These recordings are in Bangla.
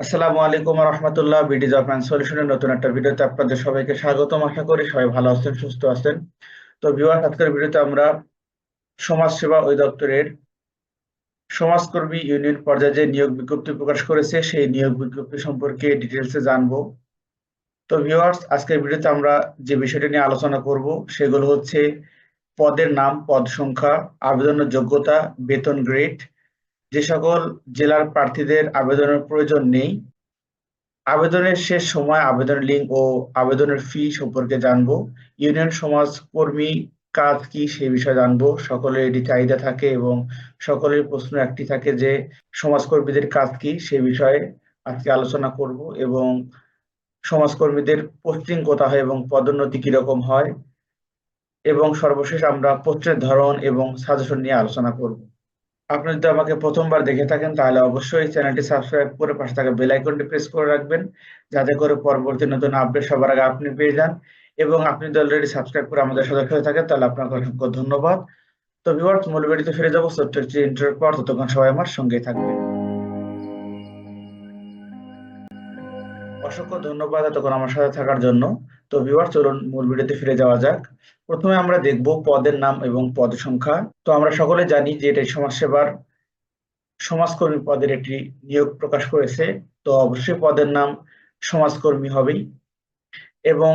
আসসালামু আলাইকুম রহমতুল্লাহ বিডি জব অ্যান্ড সলিউশনের নতুন একটা ভিডিওতে আপনাদের সবাইকে স্বাগতম। আশা করি সবাই ভালো আছেন, সুস্থ আছেন। তো ভিউয়ার আজকের ভিডিওতে আমরা সমাজসেবা অধিদপ্তরের সমাজকর্মী ইউনিয়ন পর্যায়ে যে নিয়োগ বিজ্ঞপ্তি প্রকাশ করেছে, সেই নিয়োগ বিজ্ঞপ্তি সম্পর্কে ডিটেলসে জানব। তো ভিউয়ার্স আজকের ভিডিওতে আমরা যে বিষয়টি নিয়ে আলোচনা করব, সেগুলো হচ্ছে পদের নাম, পদ সংখ্যা, আবেদনের যোগ্যতা, বেতন গ্রেড যে সকল জেলার প্রার্থীদের আবেদনের প্রয়োজন নেই, আবেদনের শেষ সময় আবেদন লিঙ্ক ও আবেদনের ফি সম্পর্কে জানব, ইউনিয়ন সমাজ কর্মী কাজ কি সেই বিষয়ে জানব, সকলের এটি চাহিদা থাকে এবং সকলের প্রশ্ন একটি থাকে যে সমাজকর্মীদের কাজ কি সে বিষয়ে আজকে আলোচনা করব এবং সমাজকর্মীদের পোস্টিং কোথা হয় এবং পদোন্নতি কীরকম হয়, এবং সর্বশেষ আমরা পোস্টের ধরন এবং সাজেশন নিয়ে আলোচনা করব। আপনি যদি আমাকে প্রথমবার দেখে থাকেন, তাহলে অবশ্যই চ্যানেলটি সাবস্ক্রাইব করে পাশে থাকা বেল আইকনটি প্রেস করে রাখবেন, যাতে করে পরবর্তী নতুন আপডেট সবার আগে আপনি পেয়ে যান। এবং আপনি যদি অলরেডি সাবস্ক্রাইব করে আমাদের সদস্য হয়ে থাকেন, তাহলে আপনাকে অসংখ্য ধন্যবাদ। তো ভিউয়ার্স মূল ভিডিওতে ফিরে যাব। ছোট্ট ইন্টারভিউ পর, ততক্ষণ সবাই আমার সঙ্গেই থাকবেন। অসংখ্য ধন্যবাদ এতক্ষণ আমার সাথে থাকার জন্য। তো ভিউয়ার চলুন মূল ভিডিওতে ফিরে যাওয়া যাক। প্রথমে আমরা দেখব পদের নাম এবং পদ সংখ্যা। তো আমরা সকলে জানি যে এটাই সমাজসেবার, সমাজকর্মী পদের একটি নিয়োগ প্রকাশ করেছে। তো অবশ্যই পদের নাম সমাজকর্মী হবেই। এবং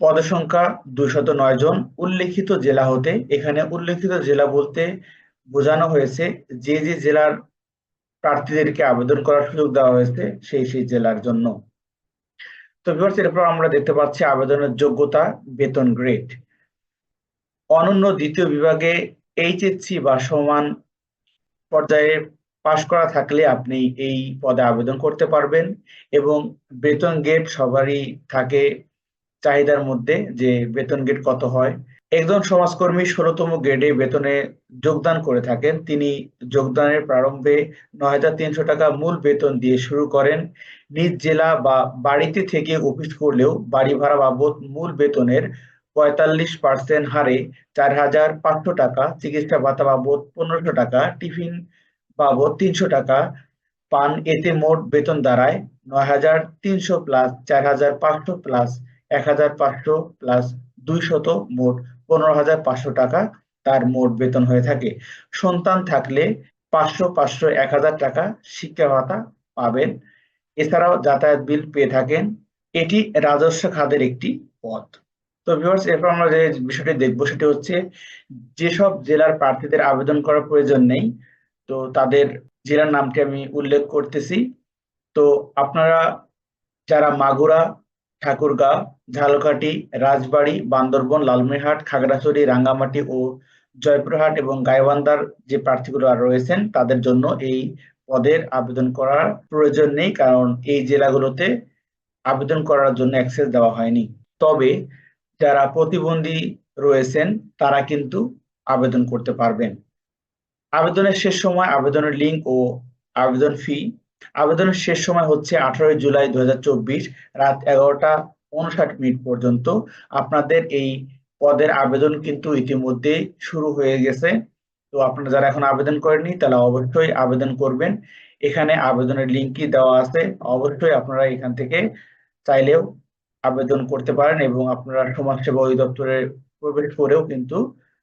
পদ সংখ্যা দুইশত নয় জন। উল্লেখিত জেলা হতে, এখানে উল্লেখিত জেলা বলতে বোঝানো হয়েছে যে যে জেলার প্রার্থীদেরকে আবেদন করার সুযোগ দেওয়া হয়েছে সেই সেই জেলার জন্য। তো ভিউয়ার্স এরপর আমরা দেখতে পাচ্ছি আবেদনের যোগ্যতা বেতন গ্রেড অনন্য দ্বিতীয় বিভাগে এইচএসসি বা সমান পর্যায়ে পাশ করা থাকলে আপনি এই পদে আবেদন করতে পারবেন এবং বেতন গেট সবারই থাকে চাহিদার মধ্যে যে বেতন গেট কত হয় একজন সমাজকর্মী ষোলতম গ্রেডে বেতনে যোগদান করে থাকেন। তিনি যোগদানের প্রারম্ভে নয় তিনশো টাকা মূল বেতন দিয়ে শুরু করেন। নিজ জেলা বা বাড়িতে থেকে অফিস করলেও বাড়ি ভাড়া বাবদ মূল বেতনের পঁয়তাল্লিশ পার্সেন্ট হারে চার হাজার পাঁচশো টাকা, চিকিৎসা ভাতা বাবদ পনেরোশো টাকা, টিফিন বাবদ তিনশো টাকা পান। এতে মোট বেতন দাঁড়ায় নয় হাজার তিনশো প্লাস চার হাজার পাঁচশো প্লাস এক হাজার পাঁচশো প্লাস দুইশত মোট পনেরো হাজার পাঁচশো টাকা তার মোট বেতন হয়ে থাকে। সন্তান থাকলে পাঁচশো পাঁচশো এক হাজার টাকা শিক্ষা ভাতা পাবেন। এছাড়াও যাতায়াত বিল পেয়ে থাকেন। এটি রাজস্ব খাতের একটি পদ তো ভিউয়ার্স এরপর আমরা যে বিষয়টি দেখব সেটি হচ্ছে যেসব জেলার প্রার্থীদের আবেদন করার প্রয়োজন নেই, তো তাদের জেলার নামটি আমি উল্লেখ করতেছি। তো আপনারা যারা মাগুরা ঠাকুরগাঁও, ঝালকাঠি, রাজবাড়ী, বান্দরবন, লালমনিরহাট, খাগড়াছড়ি, রাঙ্গামাটি ও জয়পুরহাট এবং গাইবান্ধার যে প্রার্থীগুলো রয়েছেন, তাদের জন্য এই পদের আবেদন করার প্রয়োজন নেই, কারণ এই জেলাগুলোতে আবেদন করার জন্য অ্যাক্সেস দেওয়া হয়নি। তবে যারা প্রতিবন্ধী রয়েছেন, তারা কিন্তু আবেদন করতে পারবেন। আবেদনের শেষ সময় আবেদনের লিঙ্ক ও আবেদন ফি আবেদনের শেষ সময় হচ্ছে আঠারোই জুলাই দু হাজার চব্বিশ, রাত এগারোটা উনষাট মিনিট পর্যন্ত। আপনাদের এই পদের আবেদন কিন্তু ইতিমধ্যে শুরু হয়ে গেছে। তো আপনারা যারা এখন আবেদন করেননি তারা অবশ্যই আবেদন করবেন। এখানে আবেদনের লিঙ্কই দেওয়া আছে। অবশ্যই আপনারা এখান থেকে চাইলেও আবেদন করতে পারেন এবং আপনারা সমাজসেবা অধিদপ্তরে প্রবেশ করেও কিন্তু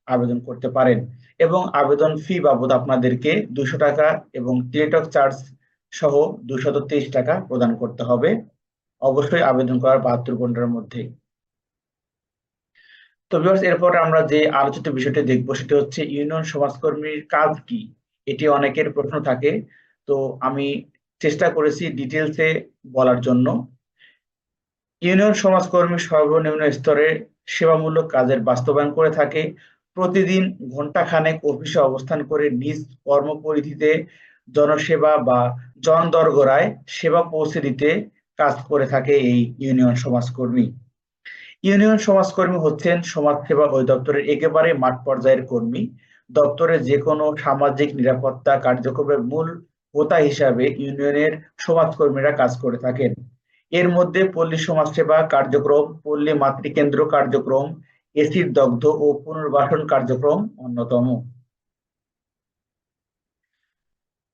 আবেদন করতে পারেন। এবং আবেদন ফি বাবদ আপনাদেরকে দুশো টাকা এবং টেলিটক চার্জ সহ দুশত টাকা প্রদান করতে হবে। অবশ্যই আবেদন করার বাহাত্তর ঘণ্টার মধ্যে। তো এরপর আমরা যে আলোচিত বিষয়টি দেখব, সেটি হচ্ছে ইউনিয়ন সমাজকর্মীর কাজ কি? এটি অনেকের প্রশ্ন থাকে। তো আমি চেষ্টা করেছি ডিটেলসে বলার জন্য। ইউনিয়ন সমাজকর্মী সর্বনিম্ন স্তরে সেবামূলক কাজের বাস্তবায়ন করে থাকে। প্রতিদিন ঘন্টাখানেক অফিসে অবস্থান করে নিজ কর্মপরিধিতে জনসেবা বা জন জনদরগড়ায় সেবা পৌঁছে দিতে কাজ করে থাকে এই ইউনিয়ন সমাজকর্মী। ইউনিয়ন সমাজকর্মী হচ্ছেন সমাজসেবা অধিদপ্তরের একেবারে মাঠ পর্যায়ের কর্মী। দপ্তরে যে কোনো সামাজিক নিরাপত্তা কার্যক্রমের মূল হোতা হিসাবে ইউনিয়নের সমাজকর্মীরা কাজ করে থাকেন। এর মধ্যে পল্লী সমাজসেবা কার্যক্রম, পল্লী মাতৃকেন্দ্র কার্যক্রম এসিড দগ্ধ ও পুনর্বাসন কার্যক্রম অন্যতম।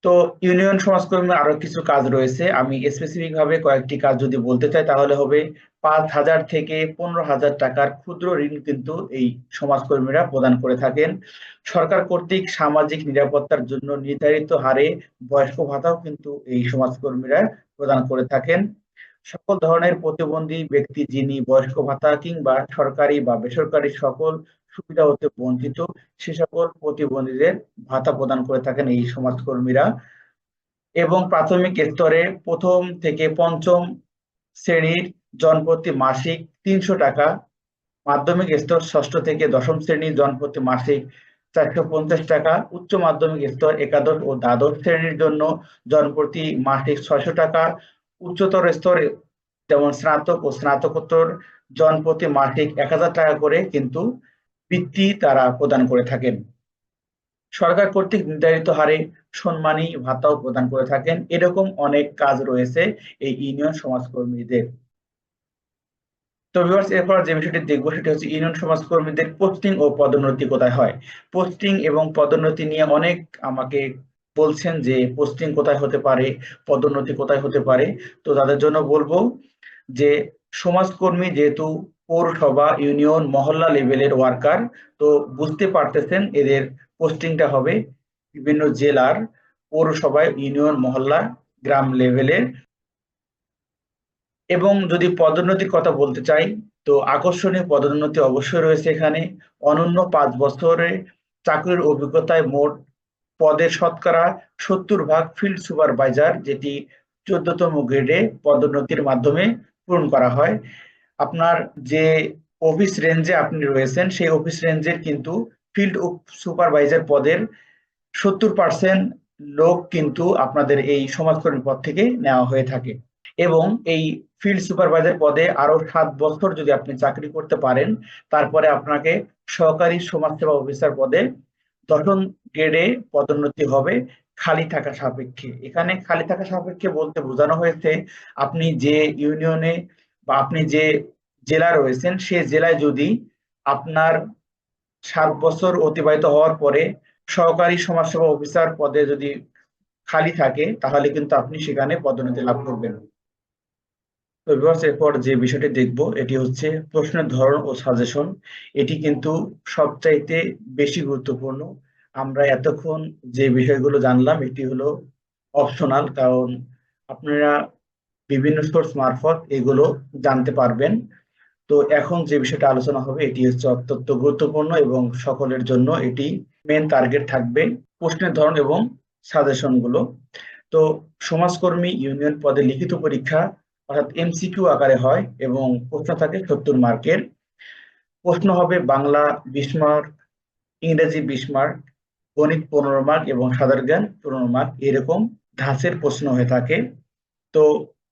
তো ইউনিয়ন সমাজকর্মীর আরও কিছু কাজ রয়েছে। আমি স্পেসিফিক ভাবে কয়েকটি কাজ যদি বলতে চাই, তাহলে হবে পাঁচ হাজার থেকে পনেরো হাজার টাকার ক্ষুদ্র ঋণ কিন্তু এই সমাজকর্মীরা প্রদান করে থাকেন। সরকার কর্তৃক সামাজিক নিরাপত্তার জন্য নির্ধারিত হারে বয়স্ক ভাতাও কিন্তু এই সমাজকর্মীরা প্রদান করে থাকেন। সকল ধরনের প্রতিবন্ধী ব্যক্তি যিনি বয়স্ক ভাতা কিংবা সরকারি বা বেসরকারি সকল সুবিধা হতে বঞ্চিত। সে সকল প্রতিবন্ধীদের ভাতা প্রদান করে থাকেন এই সমাজকর্মীরা। এবং প্রাথমিক স্তরে প্রথম থেকে পঞ্চম শ্রেণির জনপ্রতি মাসিক তিনশো টাকা, মাধ্যমিক স্তর ষষ্ঠ থেকে দশম শ্রেণির জনপ্রতি মাসিক চারশো পঞ্চাশ টাকা, উচ্চ মাধ্যমিক স্তর একাদশ ও দ্বাদশ শ্রেণির জন্য জনপ্রতি মাসিক ছয়শো টাকা, উচ্চতর স্তরে যেমন স্নাতক ও স্নাতকোত্তর জনপ্রতি মাসিক এক হাজার টাকা করে কিন্তু বৃত্তি তারা প্রদান করে থাকেন। সরকার কর্তৃক নির্ধারিত হারে সম্মানী ভাতাও প্রদান করে থাকেন। এরকম অনেক কাজ রয়েছে এই ইউনিয়ন সমাজকর্মীদের। তো ভিউয়ার্স এরপর যে বিষয়টি দেখব সেটা হচ্ছে ইউনিয়ন সমাজকর্মীদের পোস্টিং ও পদোন্নতি কোথায় হয়? পোস্টিং এবং পদোন্নতি নিয়ে অনেক আমাকে বলছেন যে পোস্টিং কোথায় হতে পারে, পদোন্নতি কোথায় হতে পারে। তো তাদের জন্য বলব যে সমাজকর্মী যেহেতু পৌরসভা, ইউনিয়ন, মহল্লা লেভেলের ওয়ার্কার। তো বুঝতে পারতেছেন এদের পোস্টিংটা হবে বিভিন্ন জেলার পৌরসভায়, ইউনিয়ন, মহল্লা, গ্রাম লেভেলের। এবং যদি পদোন্নতির কথা বলতে চাই, তো আকর্ষণীয় পদোন্নতি অবশ্যই রয়েছে এখানে। অনন্য পাঁচ বছরে চাকরির অভিজ্ঞতায় মোট পদের শতকরা সত্তর ভাগ ফিল্ড সুপারভাইজার, যেটি চোদ্দতম গ্রেডে পদোন্নতির মাধ্যমে পূরণ করা হয়। আপনার যে অফিস রেঞ্জে আপনি রয়েছেন, সেই অফিস রেঞ্জের কিন্তু ফিল্ড সুপারভাইজার পদের সত্তর পার্সেন্ট লোক কিন্তু আপনাদের এই সমাজকর্মী পদ থেকে নেওয়া হয়ে থাকে। এবং এই ফিল্ড সুপারভাইজার পদে আরও সাত বছর যদি আপনি চাকরি করতে পারেন, তারপরে আপনাকে সহকারী সমাজসেবা অফিসার পদে দশম গ্রেডে পদোন্নতি হবে, খালি থাকা সাপেক্ষে। এখানে খালি থাকা সাপেক্ষে বলতে বোঝানো হয়েছে, আপনি যে ইউনিয়নে বা আপনি যে জেলা রয়েছেন, সে জেলায় যদি আপনার সাত বছর অতিবাহিত হওয়ার পরে সহকারী সমাজসেবা অফিসার পদে যদি খালি থাকে, তাহলে কিন্তু আপনি সেখানে পদোন্নতি লাভ করবেন। তো এরপর যে বিষয়টি দেখব, এটি হচ্ছে প্রশ্নের ধরন ও সাজেশন। এটি কিন্তু সবচাইতে বেশি গুরুত্বপূর্ণ। আমরা এতক্ষণ যে বিষয়গুলো জানলাম, এটি হলো অপশনাল কারণ আপনারা বিভিন্ন সোর্স মারফত এগুলো জানতে পারবেন। তো এখন যে বিষয়টা আলোচনা হবে, এটি হচ্ছে অত্যন্ত গুরুত্বপূর্ণ এবং সকলের জন্য এটি মেন টার্গেট থাকবে প্রশ্নের ধরন এবং সাজেশনগুলো। তো সমাজকর্মী ইউনিয়ন পদে লিখিত পরীক্ষা, অর্থাৎ এমসিকিউ আকারে হয় এবং প্রশ্ন থাকে সত্তর মার্কের। প্রশ্ন হবে বাংলা বিশ মার্ক, ইংরেজি বিশ মার্ক, গণিত পনেরো মার্ক এবং সাধারণ জ্ঞান পনেরো মার্ক, এরকম ধাঁচের প্রশ্ন হয়ে থাকে। তো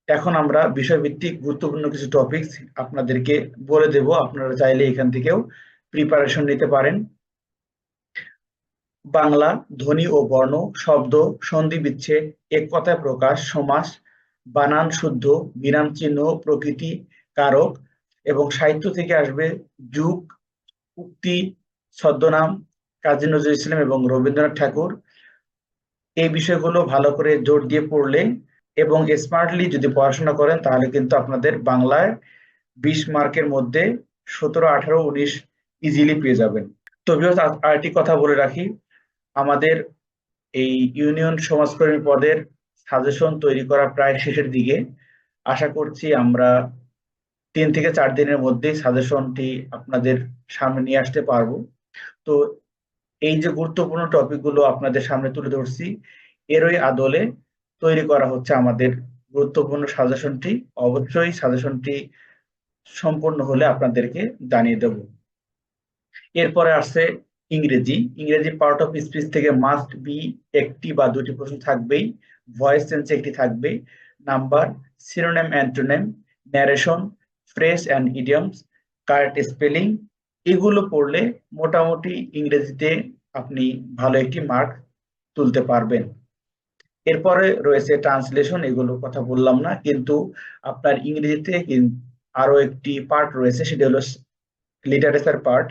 এখন আমরা বিষয়ভিত্তিক গুরুত্বপূর্ণ কিছু টপিকস আপনাদেরকে বলে দেব। আপনারা চাইলে এখান থেকেও প্রিপারেশন নিতে পারেন। বাংলা, ধ্বনি ও বর্ণ, শব্দ, সন্ধি বিচ্ছেদ এক কথায় প্রকাশ, সমাস, বানান শুদ্ধ, বিরাম চিহ্ন, প্রকৃতি, কারক এবং সাহিত্য থেকে আসবে যুগ, উক্তি, ছদ্মনাম, কাজী নজরুল ইসলাম এবং রবীন্দ্রনাথ ঠাকুর। এই বিষয়গুলো ভালো করে জোর দিয়ে পড়লে এবং স্মার্টলি যদি পড়াশোনা করেন, তাহলে কিন্তু আপনাদের বাংলায় বিশ মার্কের মধ্যে সতেরো, আঠারো, উনিশ ইজিলি পেয়ে যাবেন। তো আরেকটি কথা বলে রাখি, আমাদের এই ইউনিয়ন সমাজকর্মী পদের সাজেশন তৈরি করা প্রায় শেষের দিকে। আশা করছি আমরা তিন থেকে চার দিনের মধ্যেই সাজেশনটি আপনাদের সামনে নিয়ে আসতে পারব। তো এই যে গুরুত্বপূর্ণ টপিকগুলো আপনাদের সামনে তুলে ধরছি, এরই আদলে তৈরি করা হচ্ছে আমাদের গুরুত্বপূর্ণ সাজেশনটি। অবশ্যই সাজেশনটি সম্পূর্ণ হলে আপনাদেরকে জানিয়ে দেব। এরপরে আসছে ইংরেজি। ইংরেজি পার্ট অফ স্পিচ থেকে মাস্ট বি একটি বা দুটি প্রশ্ন থাকবেই। ভয়েস চেঞ্জ একটি থাকবে। Number synonym antonym narration phrase and idioms correct spelling এগুলো পড়লে মোটামুটি ইংরেজিতে আপনি ভালো একটি মার্ক তুলতে পারবেন। এরপরে রয়েছে ট্রান্সলেশন এগুলো কথা বললাম না, কিন্তু আপনার ইংরেজিতে আরও একটি পার্ট রয়েছে, সেটা হলো লিটারেচার পার্ট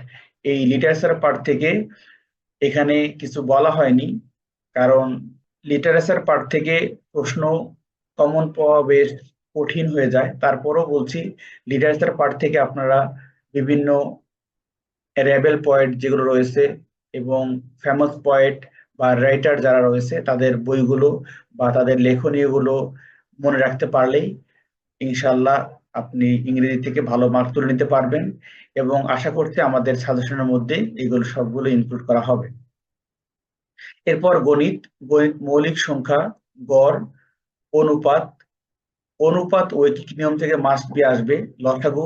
এই লিটারেচার পার্ট থেকে এখানে কিছু বলা হয়নি, কারণ লিটারেচার পার্ট থেকে প্রশ্ন কমন পাওয়া বেশ কঠিন হয়ে যায়। তারপরও বলছি লিটারেচার পার্ট থেকে আপনারা বিভিন্ন রেবেল পয়েন্ট যেগুলো রয়েছে এবং ফেমাস পয়েন্ট বা রাইটার যারা রয়েছে, তাদের বইগুলো বা তাদের লেখনীগুলো মনে রাখতে পারলেই ইনশাল্লাহ আপনি ইংরেজি থেকে ভালো মার্ক তুলে নিতে পারবেন এবং আশা করছি আমাদের সাজেশনের মধ্যে এগুলো সবগুলো ইনক্লুড করা হবে। এরপর গণিত গণিত মৌলিক সংখ্যা, গড়, অনুপাত অনুপাত ঐকিক নিয়ম থেকে মাস্ট বি আসবে। লসাগু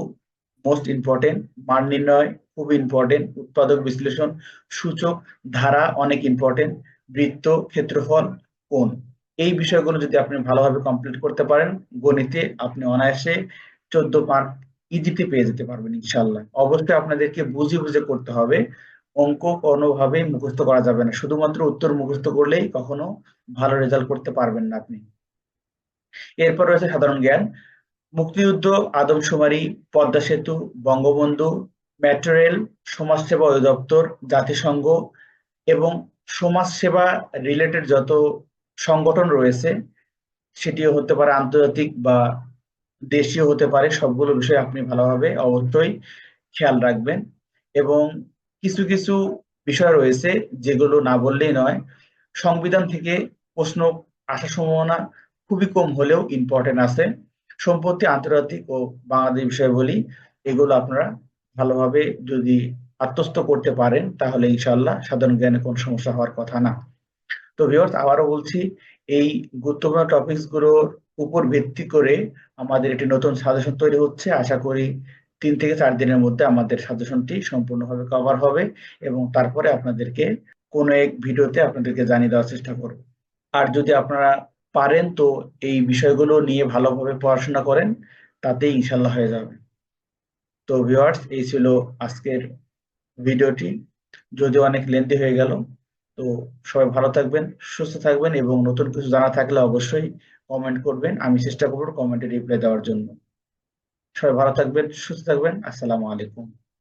মোস্ট ইম্পর্টেন্ট মান নির্ণয় খুব ইম্পর্টেন্ট উৎপাদক বিশ্লেষণ, সূচক, ধারা অনেক ইম্পর্টেন্ট বৃত্ত, ক্ষেত্রফল, কোণ। এই বিষয়গুলো যদি আপনি ভালোভাবে কমপ্লিট করতে পারেন, গণিতে আপনি অনায়াসে চোদ্দ মার্ক ইজিতে পেয়ে যেতে পারবেন ইনশাল্লাহ অবশ্যই আপনাদেরকে বুঝে বুঝে করতে হবে। অঙ্ক কোনোভাবেই মুখস্থ করা যাবে না। শুধুমাত্র উত্তর মুখস্থ করলেই কখনো ভালো রেজাল্ট করতে পারবেন না আপনি। এরপর রয়েছে সাধারণ জ্ঞান। মুক্তিযুদ্ধ, আদমশুমারি, পদ্মা সেতু, বঙ্গবন্ধু মেট্রো রেল সমাজসেবা অধিদপ্তর, জাতিসংঘ এবং সমাজসেবা রিলেটেড যত সংগঠন রয়েছে, সেটিও হতে পারে আন্তর্জাতিক বা দেশীয় হতে পারে, সবগুলো বিষয়ে আপনি ভালোভাবে অবশ্যই খেয়াল রাখবেন। এবং কিছু কিছু বিষয় রয়েছে যেগুলো না বললেই নয়, সংবিধান থেকে প্রশ্ন আসার সম্ভাবনা খুবই কম হলেও ইম্পর্টেন্ট আছে। সম্পত্তি আন্তর্জাতিক ও বাংলাদেশ বিষয় বলি, এগুলো আপনারা ভালোভাবে যদি আত্মস্থ করতে পারেন, তাহলে ইনশাল্লাহ সাধারণ জ্ঞানে কোনো সমস্যা হওয়ার কথা না। তো ভিউয়ার্স আবারও বলছি, এই গুরুত্বপূর্ণ টপিকসগুলোর উপর ভিত্তি করে আমাদের একটি নতুন সাজেশন তৈরি হচ্ছে। আশা করি তিন থেকে চার দিনের মধ্যে আমাদের সাজেশনটি সম্পূর্ণভাবে কভার হবে এবং তারপরে আপনাদেরকে কোনো এক ভিডিওতে আপনাদেরকে জানিয়ে দেওয়ার চেষ্টা করব। আর যদি আপনারা পারেন তো এই বিষয়গুলো নিয়ে ভালোভাবে পড়াশোনা করেন, তাতেই ইনশাল্লাহ হয়ে যাবে। তো ভিউয়ার্স এই ছিল আজকের ভিডিওটি। যদিও অনেক লেন্দি হয়ে গেল, তো সবাই ভালো থাকবেন, সুস্থ থাকবেন এবং নতুন কিছু জানা থাকলে অবশ্যই কমেন্ট করবেন। আমি চেষ্টা করব কমেন্টে রিপ্লাই দেওয়ার জন্য। সবাই ভালো থাকবেন, সুস্থ থাকবেন। আসসালামু আলাইকুম।